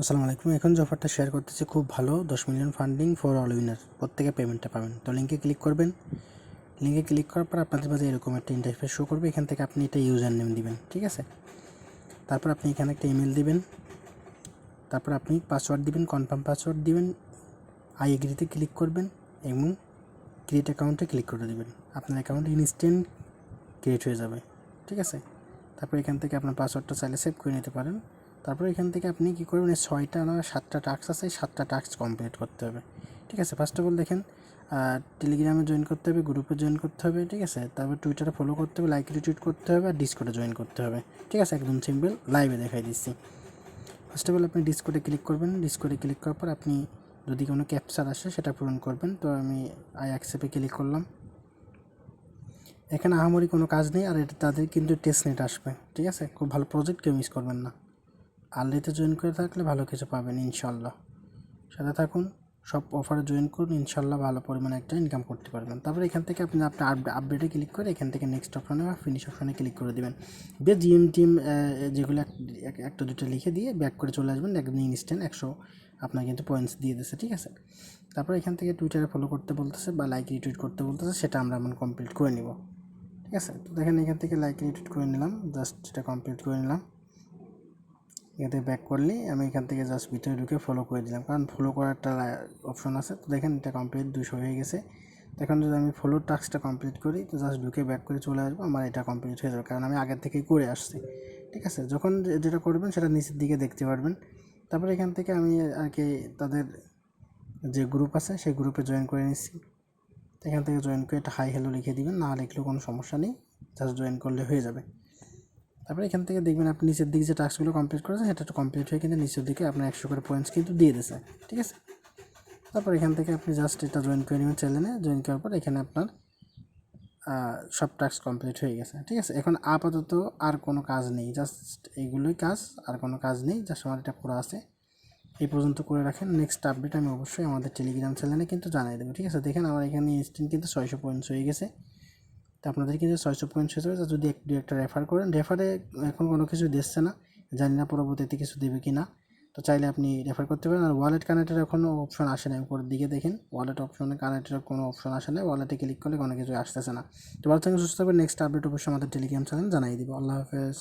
আসসালামু আলাইকুম। এখন যে অফারটা শেয়ার করতেছি, খুব ভালো। দশ million funding for all winner প্রত্যেকে পেমেন্টটা পাবেন। তো লিঙ্কে ক্লিক করবেন। লিঙ্কে ক্লিক করার পর আপনাদের মাঝে এরকম একটা ইন্টারফেস শো করবে। এখান থেকে আপনি এটা ইউজার নেম দিবেন, ঠিক আছে? তারপর আপনি এখানে একটা ইমেল দিবেন। তারপর আপনি পাসওয়ার্ড দিবেন কনফার্ম পাসওয়ার্ড দিবেন। আই এগ্রিতে ক্লিক করবেন এবং ক্রিয়েট অ্যাকাউন্টে ক্লিক করে দেবেন। আপনার অ্যাকাউন্ট ইনস্ট্যান্ট ক্রিয়েট হয়ে যাবে, ঠিক আছে? তারপর এখান থেকে আপনার পাসওয়ার্ডটা চাইলে সেভ করে নিতে পারেন। তারপর এখান থেকে আপনি কী করবেন? ছয়টা না, সাতটা টাস্ক আছে সাতটা টাস্ক কমপ্লিট করতে হবে। ঠিক আছে? ফার্স্ট অফ অল দেখেন টেলিগ্রামে জয়েন করতে হবে গ্রুপে জয়েন করতে হবে, ঠিক আছে? তারপর টুইটারে ফলো করতে হবে লাইক রিটুইট করতে হবে, আর ডিসকোডে জয়েন করতে হবে। ঠিক আছে? একদম সিম্পল লাইভে দেখাই দিচ্ছি। ফার্স্ট অফ অল আপনি ডিসকোডে ক্লিক করবেন। ডিসকোডে ক্লিক করার পর আপনি যদি কোনো ক্যাপচার আসে, সেটা পূরণ করবেন। তো আমি আই অ্যাকসেপে ক্লিক করলাম। এখানে আহামরি কোনো কাজ নেই, আর এটা তাদের কিন্তু টেস্ট নেট আসবে। ঠিক আছে? খুব ভালো প্রজেক্ট কেউ মিস করবেন না। আর্লিতে জয়েন করে থাকলে ভালো কিছু পাবেন, ইনশাল্লাহ। সাথে থাকুন, সব অফারে জয়েন করুন, ইনশাল্লাহ ভালো পরিমাণে একটা ইনকাম করতে পারবেন। তারপরে এখান থেকে আপনি আপনার আপডেটে ক্লিক করে এখান থেকে নেক্সট অপশনে বা ফিনিশ অপশনে ক্লিক করে দেবেন। বেশ জিএম টিম যেগুলো এক- এক- একটা দুটো লিখে দিয়ে ব্যাক করে চলে আসবেন, একদম ইনস্ট্যান্ট একশো আপনার কিন্তু পয়েন্টস দিয়ে দিচ্ছে ঠিক আছে? তারপর এখান থেকে টুইটারে ফলো করতে বলতেছে বা লাইক রিটুইট করতে বলতেছে, সেটা আমরা এমন কমপ্লিট করে নিব। ঠিক আছে? তো দেখেন এখান থেকে লাইক রিটুইট করে নিলাম জাস্ট সেটা কমপ্লিট করে নিলাম। এতে ব্যাক করলে আমি এখান থেকে জাস্ট ভিতরে ঢুকে ফলো করে দিলাম। কারণ ফলো করার একটা অপশন আছে। তো দেখেন এটা কমপ্লিট দুশো হয়ে গেছে। তো এখন যদি আমি ফলো টাস্কটা কমপ্লিট করি, তো জাস্ট ঢুকে ব্যাক করে চলে আসব, আমার এটা কমপ্লিট হয়ে যাবে। কারণ আমি আগের থেকেই করে আসছি। ঠিক আছে? যখন যেটা করবেন, সেটা নিচের দিকে দেখতে পারবেন। তারপরে এখান থেকে আমি আর কি তাদের যে গ্রুপ আছে, সেই গ্রুপে জয়েন করে নিচ্ছি। এখান থেকে জয়েন করে একটা হাই হ্যালো লিখে দিবেন। না লিখলেও কোনো সমস্যা নেই। জাস্ট জয়েন করলে হয়ে যাবে। তারপরে এখান থেকে দেখবেন আপনি নিচের দিকে যে টাস্কগুলো কমপ্লিট করেছেন, সেটা একটু কমপ্লিট হয়ে কিন্তু নিচের দিকে আপনার একশো করে পয়েন্টস কিন্তু দিয়ে দিয়েছে, ঠিক আছে? তারপর এখান থেকে আপনি জাস্ট এটা জয়েন করে নেবেন চ্যানেলে জয়েন করার পর এখানে আপনার সব টাস্ক কমপ্লিট হয়ে গেছে, ঠিক আছে? এখন আপাতত আর কোনো কাজ নেই জাস্ট এইগুলোই কাজ, আর কোনো কাজ নেই জাস্ট আমার এটা করা আছে। এই পর্যন্ত করে রাখেন নেক্সট আপডেট আমি অবশ্যই আমাদের টেলিগ্রাম চ্যানেলে কিন্তু জানিয়ে দেবো, ঠিক আছে? দেখেন আমার এখানে ইনস্ট্যান্ট কিন্তু ছয়শো পয়েন্টস হয়ে গেছে। তো আপনাদের কিন্তু ছয়শো পয়েন্ট শেষ হয়েছে যদি এক দু একটা রেফার করেন রেফারে এখন কোনো কিছু দিচ্ছে না, জানি না পরবর্তীতে কিছু দেবে কি না তো চাইলে আপনি রেফার করতে পারেন, আর ওয়ালেট কানেক্টের এখনও অপশন আসে না উপরের দিকে দেখেন ওয়ালেট অপশনে কানেক্টের কোনো অপশন আসে না ওয়ালেটে ক্লিক করলে কোনো কিছু আসতেছে না। তো ভালো থাকে সুস্থ হবে নেক্সট আপডেট অবশ্যই আমাদের টেলিগ্রাম চ্যানেল জানিয়ে দিব। আল্লাহ হাফেজ।